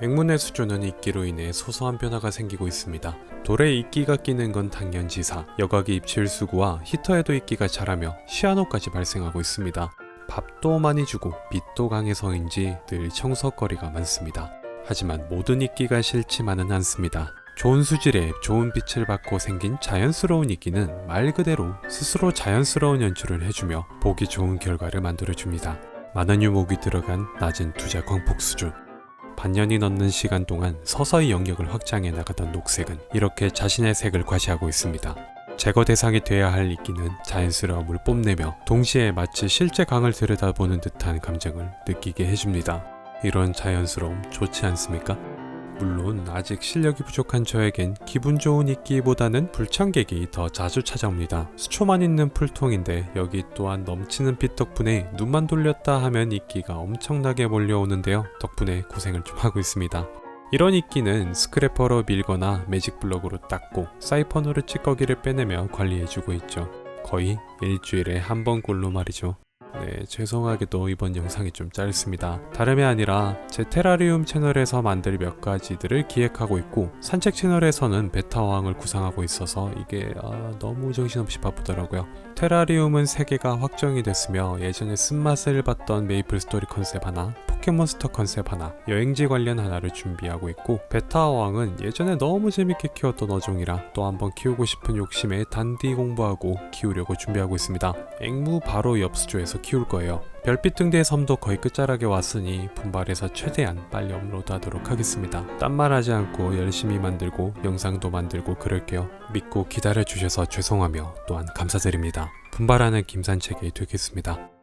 앵문의 수조는 이끼로 인해 소소한 변화가 생기고 있습니다. 돌에 이끼가 끼는 건 당연지사, 여각이 입칠수구와 히터에도 이끼가 자라며 시아노까지 발생하고 있습니다. 밥도 많이 주고 빛도 강해서인지 늘 청석거리가 많습니다. 하지만 모든 이끼가 싫지만은 않습니다. 좋은 수질에 좋은 빛을 받고 생긴 자연스러운 이끼는 말 그대로 스스로 자연스러운 연출을 해주며 보기 좋은 결과를 만들어줍니다. 많은 유목이 들어간 낮은 투자 광폭 수준. 반년이 넘는 시간 동안 서서히 영역을 확장해 나가던 녹색은 이렇게 자신의 색을 과시하고 있습니다. 제거 대상이 돼야 할 이끼는 자연스러움을 뽐내며 동시에 마치 실제 강을 들여다보는 듯한 감정을 느끼게 해줍니다. 이런 자연스러움 좋지 않습니까? 물론 아직 실력이 부족한 저에겐 기분 좋은 이끼보다는 불청객이 더 자주 찾아옵니다. 수초만 있는 풀통인데 여기 또한 넘치는 빛 덕분에 눈만 돌렸다 하면 이끼가 엄청나게 몰려오는데요. 덕분에 고생을 좀 하고 있습니다. 이런 이끼는 스크래퍼로 밀거나 매직 블럭으로 닦고 사이퍼너로 찌꺼기를 빼내며 관리해주고 있죠. 거의 일주일에 한 번꼴로 말이죠. 네, 죄송하게도 이번 영상이 좀 짧습니다. 다름이 아니라 제 테라리움 채널에서 만들 몇 가지들을 기획하고 있고 산책 채널에서는 베타어항을 구상하고 있어서 이게 아, 너무 정신없이 바쁘더라고요. 테라리움은 3개가 확정이 됐으며 예전에 쓴맛을 봤던 메이플 스토리 컨셉 하나, 포켓몬스터 컨셉 하나, 여행지 관련 하나를 준비하고 있고 베타어항은 예전에 너무 재밌게 키웠던 어종이라 또 한번 키우고 싶은 욕심에 단디 공부하고 키우려고 준비하고 있습니다. 앵무 바로 옆 수조에서 키울 거예요. 별빛 등대의 섬도 거의 끝자락에 왔으니 분발해서 최대한 빨리 업로드하도록 하겠습니다. 딴말 하지 않고 열심히 만들고 영상도 만들고 그럴게요. 믿고 기다려주셔서 죄송하며 또한 감사드립니다. 분발하는 김산책이 되겠습니다.